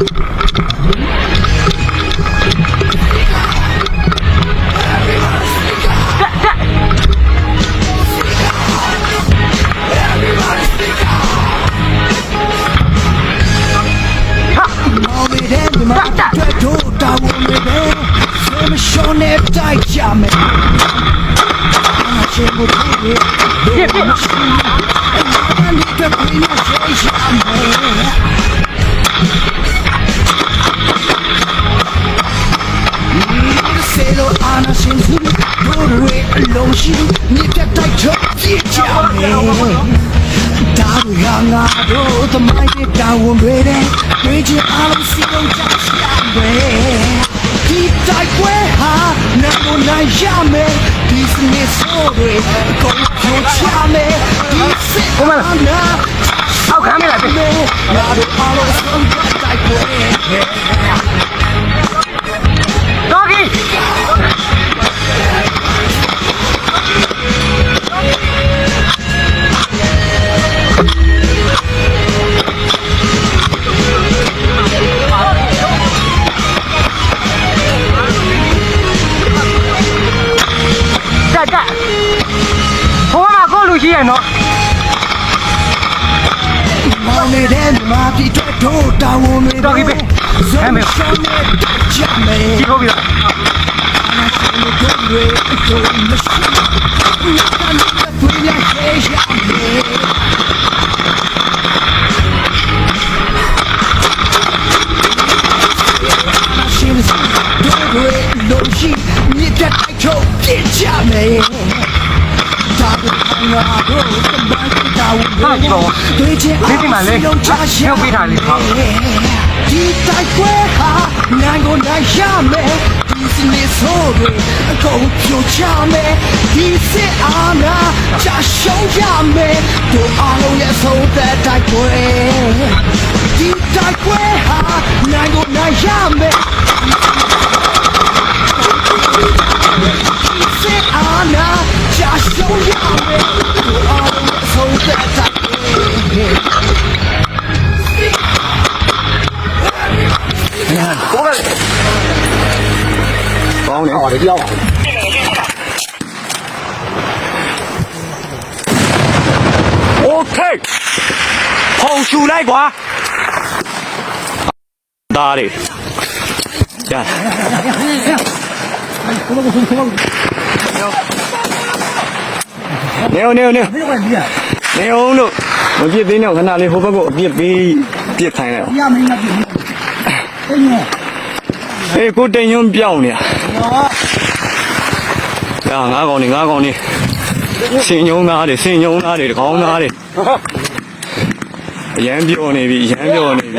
မောင်လေးတဲ့ဒီမှာတွေ့တော့တာဝန်တွေပဲဆွေးမရှောင်းနဲ့တို လုံးရှိမြစ်တိုက်ချောကြည့်ကြမယ်ဒါရငါတို့သမိုင်းတဲ့တာဝန်တွေတဲ့တွေးချင်အားလုံးစီလုံးကြရှာမယ်ဒီတိုက်ပွဲဟာနာမနိုင်ရမယ်ဒီစနစ်ဆိုးတွေအကုန်ဖြိုချမယ်ဒီစစ်အာဏာအောက်ခံမိလိုက်ပြီငါတို့အားလုံးဆုံးဖြတ်တိုက်ပွဲ ကိုလူကြီးရဲ့နော်မောင်နေတဲ့မာပြည်တွေ့တော့တာဝန်တွေတော်ကြီးပဲဟမ်းမယ်ရှောင်းနဲ့ကြမယ်ကြီးထုတ်ပြီးတော့တို့တွေအကုန်မရှိဘူး။ဘာလို့လဲသူရခဲ့ရမယ်။ရှင်စတို့တွေလုံးရှိမြစ်တဲ့တိုက်ချုပ်ပြစ်ကြမယ်။ ဒါကငါတို့တမန်တာဝန်တွေချင်လုံးချရှာဒီတိုက်ပွဲဟာနိုင်ကိုနိုင်ရမယ်ဒီစနေဆိုးတွေအကုန်ပြိုချမယ်ဒီစစ်အာဏာချရှုံးရမယ်တို့အားလုံးရဲ့ဆုံးသက်တိုက်ပွဲဒီတိုက်ပွဲဟာနိုင်ကိုနိုင်ရမယ် ကောင်းတယ်ဟောတယ်ကြောက်โอเคဖုံရှူလိုက်ကွာဒါလေရနေအောင်နေအောင်နေအောင်နေအောင်လို့မပြစ်သေးနဲ့ခဏလေးဟိုဘက်ကအပြစ်ပေးပြစ်ခိုင်းလိုက်အောင် ရမင်းမပြည့်ဘူးအင်းအေးကိုတိန်ညွန့်ပြောင်းနေရငါးကောင်နေငါးကောင်နေစင်ညုံသားတွေစင်ညုံသားတွေတကောင်းသားတွေအရန်ပြောနေပြီအရန်ပြောနေပြီ